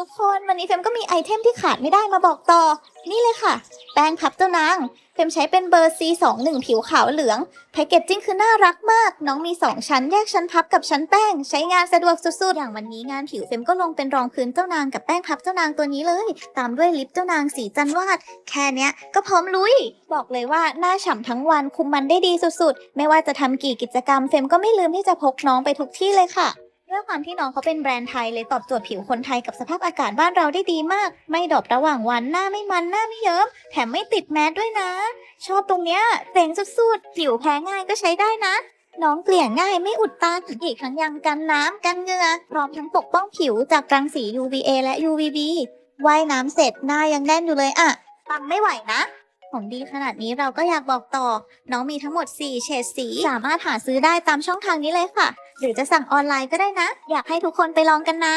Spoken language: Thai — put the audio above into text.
ทุกคนวันนี้เฟมก็มีไอเทมที่ขาดไม่ได้มาบอกต่อ นี่เลยค่ะ แป้งพับเจ้านางเฟมใช้เป็นเบอร์ C21 ผิวขาวเหลือง แพคเกจจิ้งคือน่ารักมาก น้องมี 2 ชั้นแยกชั้นพับกับชั้นแป้ง ใช้งานสะดวกสุดๆ อย่างวันนี้งานผิวเฟมก็ลงเป็นรองพื้นเจ้านางกับแป้งพับเจ้านางตัวนี้เลย ตามด้วยลิปเจ้านางสีจันวาด แค่เนี้ยก็พร้อมลุย บอกเลยว่าหน้าฉ่ำทั้งวันคุมมันได้ดีสุดๆ ไม่ว่าจะทำกี่กิจกรรมเฟมก็ไม่ลืมที่จะพกน้องไปทุกที่เลยค่ะ ด้วยความที่น้องเขาเป็นแบรนด์ไทยเลยตอบโจทย์ผิวคนไทยกับสภาพอากาศบ้านเราได้ดีมาก ไม่ดรอประหว่างวันหน้าไม่มันหน้าไม่เยิ้มแถมไม่ติดแมสด้วยนะ ชอบตรงเนี้ยเจ๋งสุดๆผิวแพ้ง่ายก็ใช้ได้นะน้องเกลี่ยง่ายไม่อุดตันอีกทั้งยังกันน้ำกันเหงื่อพร้อมทั้งปกป้องผิวจากรังสี UVA และ UVB ว่ายน้ำเสร็จหน้ายังแน่นอยู่เลยอะปังไม่ไหวนะของดีขนาดนี้เราก็อยากบอกต่อ น้องมีทั้งหมด 4 เฉดสี สามารถหาซื้อได้ตามช่องทางนี้เลยค่ะ หรือจะสั่งออนไลน์ก็ได้นะ อยากให้ทุกคนไปลองกันนะ